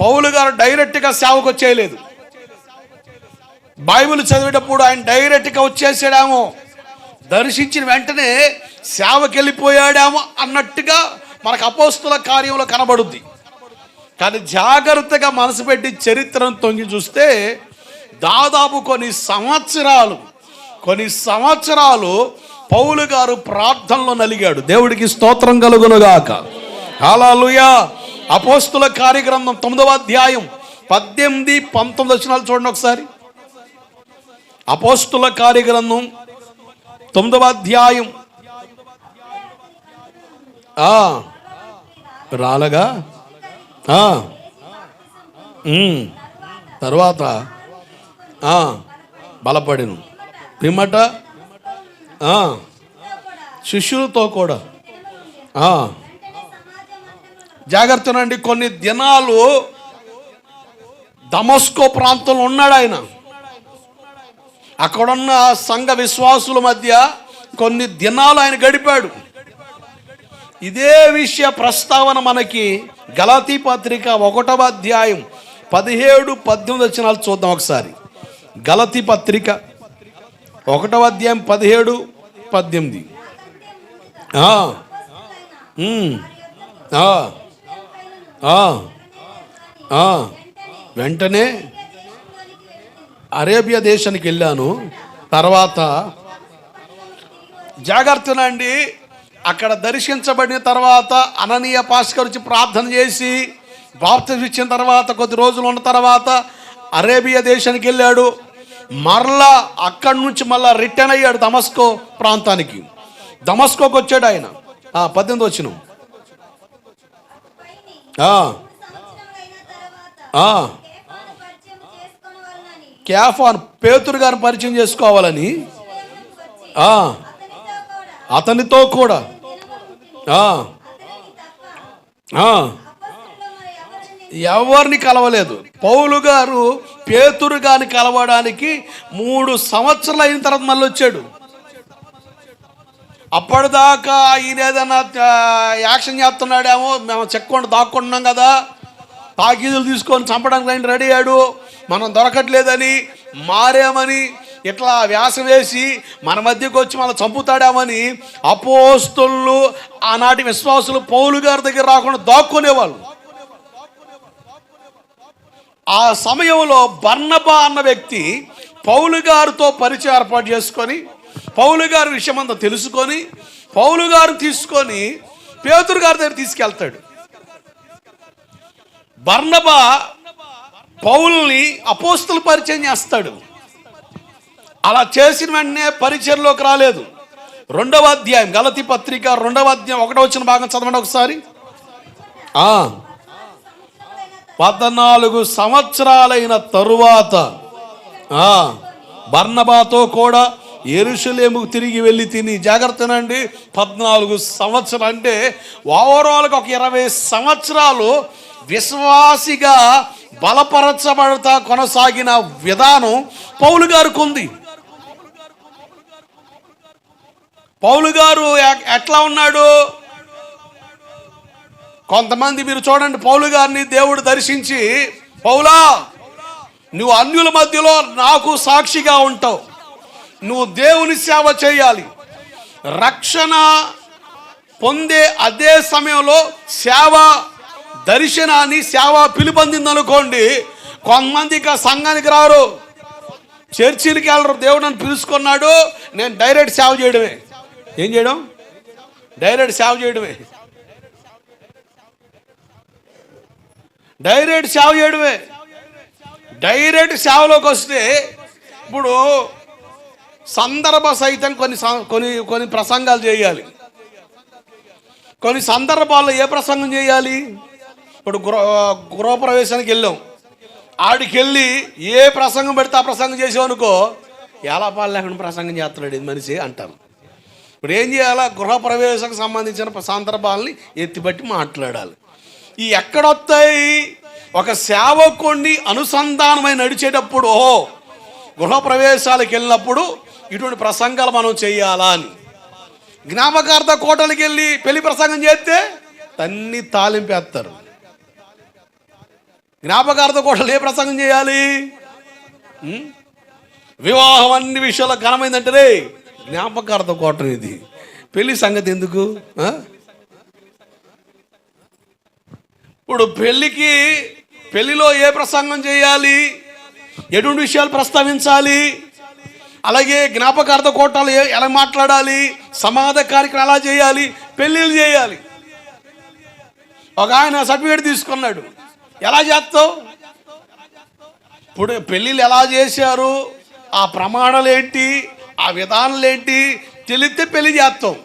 పౌలు గారు డైరెక్ట్గా సేవకు వచ్చేయలేదు. బైబిల్ చదివేటప్పుడు ఆయన డైరెక్ట్గా వచ్చేసాడేమో. దర్శించిన వెంటనే సేవకి వెళ్ళిపోయాడేమో అన్నట్టుగా మనకు అపోస్తుల కార్యంలో కనబడుద్ది. కానీ జాగ్రత్తగా మనసు పెట్టి చరిత్రను తొంగి చూస్తే దాదాపు కొన్ని సంవత్సరాలు కొన్ని సంవత్సరాలు పౌలు గారు ప్రార్థనలో నలిగాడు. దేవుడికి స్తోత్రం కలుగునుగాక. హల్లెలూయా. అపోస్తుల కార్యగ్రంథం తొమ్మిదవ అధ్యాయం పద్దెనిమిది పంతొమ్మిది వచ్చినాలు చూడండి ఒకసారి. అపోస్తుల కార్యగ్రంథం తొమ్మిదవ అధ్యాయం. రాలగా? తర్వాత బలపడిను. పిమ్మట శిష్యులతో కూడా. జాగ్రత్తనండి కొన్ని దినాలు దమస్కో ప్రాంతంలో ఉన్నాడు ఆయన. అక్కడున్న సంఘ విశ్వాసుల మధ్య కొన్ని దినాలు ఆయన గడిపాడు. ఇదే విషయ ప్రస్తావన మనకి గలాతీ పత్రిక ఒకటవ అధ్యాయం పదిహేడు పద్దెనిమిది వచ్చినాలు చూద్దాం ఒకసారి. గలతీ పత్రిక ఒకటవ అధ్యాయం పదిహేడు పద్దెనిమిది. ఆ, వెంటనే అరేబియా దేశానికి వెళ్ళాను. తర్వాత జాగ్రత్తనండి అక్కడ దర్శించబడిన తర్వాత అననీయ పాస్కర్ వచ్చి ప్రార్థన చేసి బాప్తిజం ఇచ్చిన తర్వాత కొద్ది రోజులు ఉన్న తర్వాత అరేబియా దేశానికి వెళ్ళాడు. మరలా అక్కడి నుంచి మళ్ళా రిటర్న్ అయ్యాడు దమస్కో ప్రాంతానికి. దమస్కోకి వచ్చాడు ఆయన. పద్దెనిమిది వచ్చినాం. కేఫాన్ పేతురు గారిని పరిచయం చేసుకోవాలని. అతనితో కూడా. ఎవరిని కలవలేదు. పౌలు గారు పేతురు గారిని కలవడానికి మూడు సంవత్సరాలు అయిన తర్వాత మళ్ళీ వచ్చాడు అప్పటిదాకా ఈయన ఏదైనా యాక్షన్ చేస్తున్నాడేమో మేము చెక్కకుండా దాక్కుంటున్నాం కదా. తాకీదులు తీసుకొని చంపడానికి ఆయన రెడీ అయ్యాడు. మనం దొరకట్లేదని మారేమని ఇట్లా వ్యాసం వేసి మన మధ్యకు వచ్చి మనం చంపుతాడామని అపోస్తులు ఆనాటి విశ్వాసులు పౌలు గారి దగ్గర రాకుండా దాక్కునేవాళ్ళు. ఆ సమయంలో బర్ణబా అన్న వ్యక్తి పౌలు గారితో పరిచయం ఏర్పాటు చేసుకొని పౌలు గారి విషయం అంతా తెలుసుకొని పౌలు గారు తీసుకొని పేతురు గారి దగ్గర తీసుకెళ్తాడు. బర్ణబా పౌల్ని అపోస్తులు పరిచయం చేస్తాడు. అలా చేసిన వెంటనే పరిచయంలోకి రాలేదు. రెండవ అధ్యాయం గలతి పత్రిక రెండవ అధ్యాయం ఒకటో వచ్చిన భాగం చదవండి ఒకసారి. పద్నాలుగు సంవత్సరాలైన తరువాత బర్ణబాతో కూడా ఎరుషలేముకు తిరిగి వెళ్ళి తిని జాగ్రత్తనండి. పద్నాలుగు సంవత్సరాలు అంటే ఓవరాల్గా ఒక ఇరవై సంవత్సరాలు విశ్వాసిగా బలపరచబడతా కొనసాగిన విధానం పౌలు గారికి ఉంది. పౌలు గారు ఎ- ఎట్లా ఉన్నాడు? కొంతమంది మీరు చూడండి పౌలు గారిని దేవుడు దర్శించి పౌలా నువ్వు అన్యుల మధ్యలో నాకు సాక్షిగా ఉంటావు. నువ్వు దేవుని సేవ చేయాలి. రక్షణ పొందే అదే సమయంలో సేవ దర్శనాన్ని సేవ పిలుపొందింది అనుకోండి కొంతమంది ఇక సంఘానికి రారు. చర్చిలకి వెళ్ళరు దేవుడు నన్ను పిలుచుకున్నాడు నేను డైరెక్ట్ సేవ చేయడమే. ఏం చేయడం? డైరెక్ట్ సేవ చేయడమే. డైరెక్ట్ సేవ చేయడమే. డైరెక్ట్ సేవలోకి వస్తే ఇప్పుడు సందర్భ సహితం కొన్ని కొన్ని కొన్ని ప్రసంగాలు చేయాలి. కొన్ని సందర్భాల్లో ఏ ప్రసంగం చేయాలి? ఇప్పుడు గృహ గృహప్రవేశానికి వెళ్ళాం. ఆడికి వెళ్ళి ఏ ప్రసంగం పెడితే ఆ ప్రసంగం చేసామనుకో ఎలా పాలు లేకుండా ప్రసంగం చేస్తున్నాడు ఇది మనిషి అంటారు ఇప్పుడు ఏం చేయాలా? గృహప్రవేశకు సంబంధించిన సందర్భాలని ఎత్తిపట్టి మాట్లాడాలి. ఈ ఎక్కడొస్తాయి ఒక సేవకుణ్ణి అనుసంధానమై నడిచేటప్పుడు ఓహో గృహప్రవేశాలకు వెళ్ళినప్పుడు ఇటువంటి ప్రసంగాలు మనం చేయాలా అని. జ్ఞాపకార్థ కోటలకి వెళ్ళి పెళ్ళి ప్రసంగం చేస్తే తన్ని తాలింపేస్తారు. జ్ఞాపకార్థ కోటలు ఏ ప్రసంగం చేయాలి? వివాహం అన్ని విషయాల్లో ఘనమైందంటే జ్ఞాపకార్థ కోట ఇది. పెళ్ళి సంగతి ఎందుకు? ఇప్పుడు పెళ్ళికి పెళ్ళిలో ఏ ప్రసంగం చేయాలి? ఎటువంటి విషయాలు ప్రస్తావించాలి? అలాగే జ్ఞాపకార్థ కోటాలు ఎలా మాట్లాడాలి? సమాధ కార్యక్రమం ఎలా చేయాలి? పెళ్ళిళ్ళు చేయాలి. ఒక ఆయన సర్టిఫికేట్ తీసుకున్నాడు. ఎలా చేస్తావు? ఇప్పుడు పెళ్ళిళ్ళు ఎలా చేశారు? ఆ ప్రమాణాలు ఏంటి? ఆ విధానాలు ఏంటి? తెలిస్తే పెళ్ళి చేస్తాం.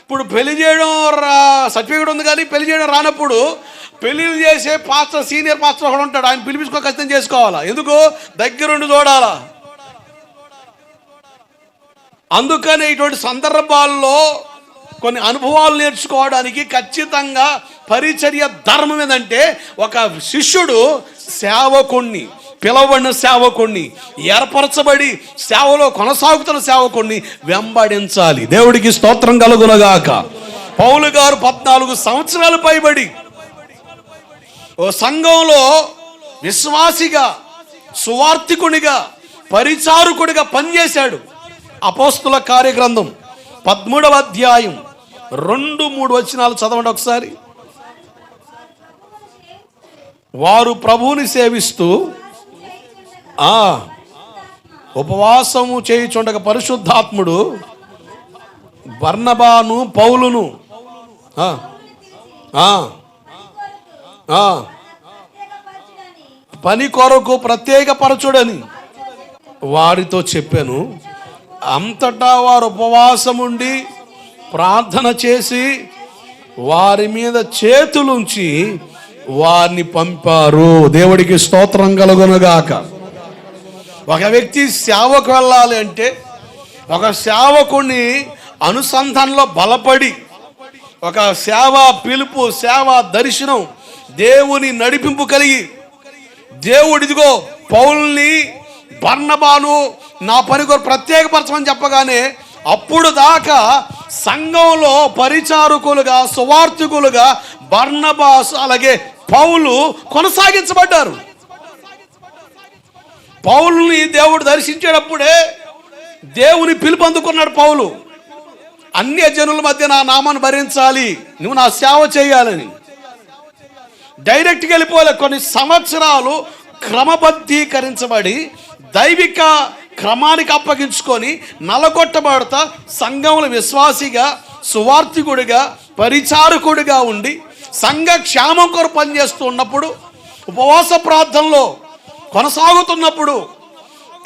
ఇప్పుడు పెళ్ళి చేయడం రా సర్టిఫికేట్ ఉంది కానీ పెళ్ళి చేయడం రానప్పుడు పెళ్ళిళ్ళు చేసే పాస్టర్ సీనియర్ పాస్టర్ ఒకడు ఉంటాడు. ఆయన పిలిపించుకో ఖచ్చితంగా చేసుకోవాలా? ఎందుకు? దగ్గరుండి చూడాలా? అందుకని ఇటువంటి సందర్భాల్లో కొన్ని అనుభవాలు నేర్చుకోవడానికి ఖచ్చితంగా పరిచర్య ధర్మం ఏదంటే ఒక శిష్యుడు సేవకుణ్ణి పిలవబడిన సేవకుణ్ణి ఏర్పరచబడి సేవలో కొనసాగుతున్న సేవకుణ్ణి వెంబడించాలి. దేవుడికి స్తోత్రం కలుగునగాక. పౌలు గారు పద్నాలుగు సంవత్సరాలు పైబడి ఓ సంఘంలో విశ్వాసిగా సువార్థికునిగా పరిచారకుడిగా పనిచేశాడు. అపోస్తుల కార్యగ్రంథం పదమూడవ అధ్యాయం. రెండు మూడు వచనాలు చదవండి ఒకసారి. వారు ప్రభువుని సేవిస్తూ ఆ ఉపవాసము చేయుచుండక పరిశుద్ధాత్ముడు బర్నబాను పౌలును పని కొరకు ప్రత్యేకపరచుడని వారితో చెప్పాను. అంతటా వారు ఉపవాసముండి ప్రార్థన చేసి వారి మీద చేతులుంచి వారిని పంపారు. దేవుడికి స్తోత్రం కలుగునుగాక. ఒక వ్యక్తి సేవకు వెళ్ళాలి అంటే ఒక సేవకుని అనుసంధానంలో బలపడి ఒక సేవ పిలుపు సేవ దర్శనం దేవుని నడిపింపు కలిగి దేవుడిదిగో పౌల్ని బర్ణబాను నా పని కొరకు ప్రత్యేకపరచమని చెప్పగానే అప్పుడు దాకా సంఘంలో పరిచారకులుగా సువార్థికులుగా బర్ణబాస్ అలాగే పౌలు కొనసాగించబడ్డారు. పౌలుని దేవుడు దర్శించేటప్పుడే దేవుని పిలుపు అందుకున్నాడు పౌలు. అన్య జనుల మధ్య నా నామాన్ని భరించాలి నువ్వు నా సేవ చేయాలని. డైరెక్ట్గా వెళ్ళిపోలే కొన్ని సంవత్సరాలు క్రమబద్ధీకరించబడి దైవిక క్రమానికి అప్పగించుకొని నలగొట్టబడతా సంఘముల విశ్వాసిగా సువార్థికుడిగా పరిచారకుడిగా ఉండి సంఘ క్షేమం కొరకు పనిచేస్తూ ఉన్నప్పుడు ఉపవాస ప్రార్థనలో కొనసాగుతున్నప్పుడు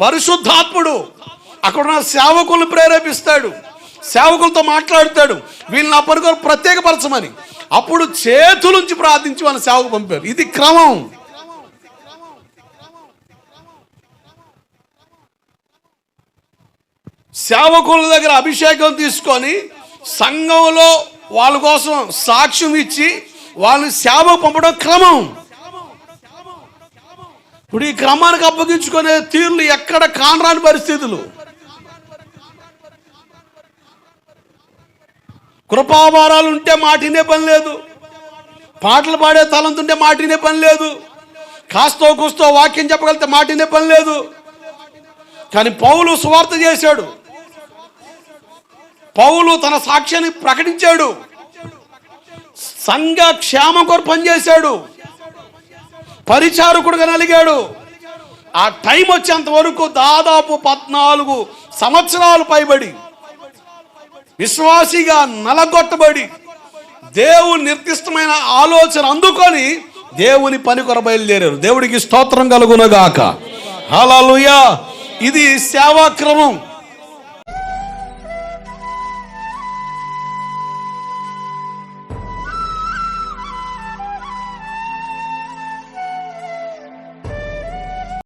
పరిశుద్ధాత్ముడు అక్కడున్న సేవకులను ప్రేరేపిస్తాడు సేవకులతో మాట్లాడతాడు. వీళ్ళు నా పని ప్రత్యేకపరచమని అప్పుడు చేతులుంచి ప్రార్థించి వాళ్ళ సేవకు పంపారు. ఇది క్రమం. సేవకుల దగ్గర అభిషేకం తీసుకొని సంఘంలో వాళ్ళ కోసం సాక్ష్యం ఇచ్చి వాళ్ళని సేవ పంపడం క్రమం. ఇప్పుడు ఈ క్రమానికి అప్పగించుకునే తీరులు ఎక్కడ కానరాని పరిస్థితులు. కృపాభారాలు ఉంటే మాటినే పని లేదు. పాటలు పాడే తలంతుంటే మాటినే పని లేదు. కాస్తో కూస్తో వాక్యం చెప్పగలిగితే మాటినే పని లేదు. కానీ పౌలు సువార్త చేశాడు. పౌలు తన సాక్ష్యాన్ని ప్రకటించాడు. సంఘ క్షేమం కొరకు పనిచేశాడు. పరిచారకుడుగా నలిగాడు. ఆ టైం వచ్చేంత వరకు దాదాపు పద్నాలుగు సంవత్సరాలు పైబడి విశ్వాసిగా నలగొట్టబడి దేవుని నిర్దిష్టమైన ఆలోచన అందుకొని దేవుని పని కొర బయలుదేరారు. దేవుడికి స్తోత్రం కలుగునగాక. హల్లెలూయా. ఇది సేవాక్రమం.